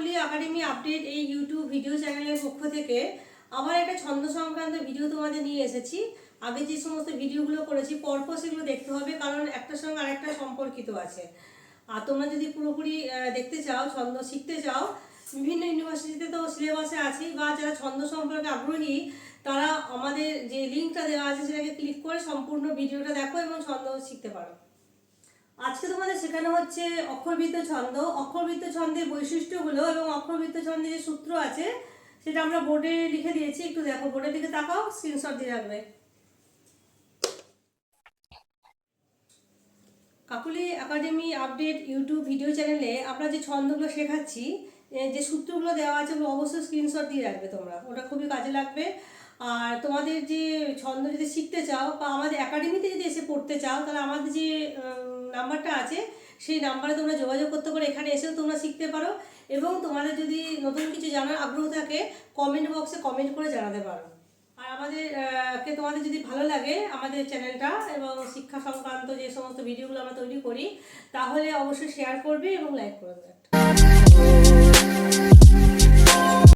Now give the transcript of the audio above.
পাটকুলি academy update এই YouTube video চ্যানেলের পক্ষ থেকে আবার একটা ছন্দ সংক্রান্ত ভিডিও তোমাদের নিয়ে এসেছি। আগে যে সমস্ত ভিডিওগুলো করেছি, পরপর সেগুলো দেখতে হবে, কারণ একটার সঙ্গে আরেকটা সম্পর্কিত আছে। আর তোমরা যদি পুরোপুরি দেখতে চাও, ছন্দ শিখতে চাও, বিভিন্ন ইউনিভার্সিটিতে তো সিলেবাসে আছে বা যারা ছন্দ সম্পর্কে আগ্রহী, তারা আমাদের যে লিঙ্কটা দেওয়া আছে, সেটাকে ক্লিক করে সম্পূর্ণ ভিডিওটা দেখো এবং ছন্দ শিখতে পারো। তোমাদের শেখানো হচ্ছে অক্ষরবৃত্ত ছন্দ। অক্ষরবৃত্ত ছন্দের বৈশিষ্ট্যগুলো এবং অক্ষরবৃত্ত ছন্দের যে সূত্র আছে, সেটা আমরা বোর্ডে লিখে দিয়েছি। একটু দেখো, বোর্ডের দিকে তাকাও স্ক্রিনশট দিয়ে রাখবে। Kakuli academy update YouTube video চ্যানেলে আমরা যে ছন্দগুলো শেখাচ্ছি যে সূত্রগুলো দেওয়া আছে, ওগুলো অবশ্যই স্ক্রিনশট দিয়ে রাখবে তোমরা। ওটা খুবই কাজে লাগবে। আর তোমাদের যে ছন্দ যদি শিখতে চাও বা আমাদের একাডেমিতে যদি এসে পড়তে চাও, তাহলে আমাদের যে নাম্বারটা আছে, সেই নাম্বারে তোমরা যোগাযোগ করতে পারো। এখানে এসেও তোমরা শিখতে পারো এবং তোমাদের যদি নতুন কিছু জানার আগ্রহ থাকে কমেন্ট বক্সে কমেন্ট করে জানাতে পারো। আর আমাদের কে তোমাদের যদি ভালো লাগে আমাদের চ্যানেলটা এবং শিক্ষা সংক্রান্ত যে সমস্ত ভিডিওগুলো আমরা তৈরি করি, তাহলে অবশ্যই শেয়ার করবে এবং লাইক করে দেবে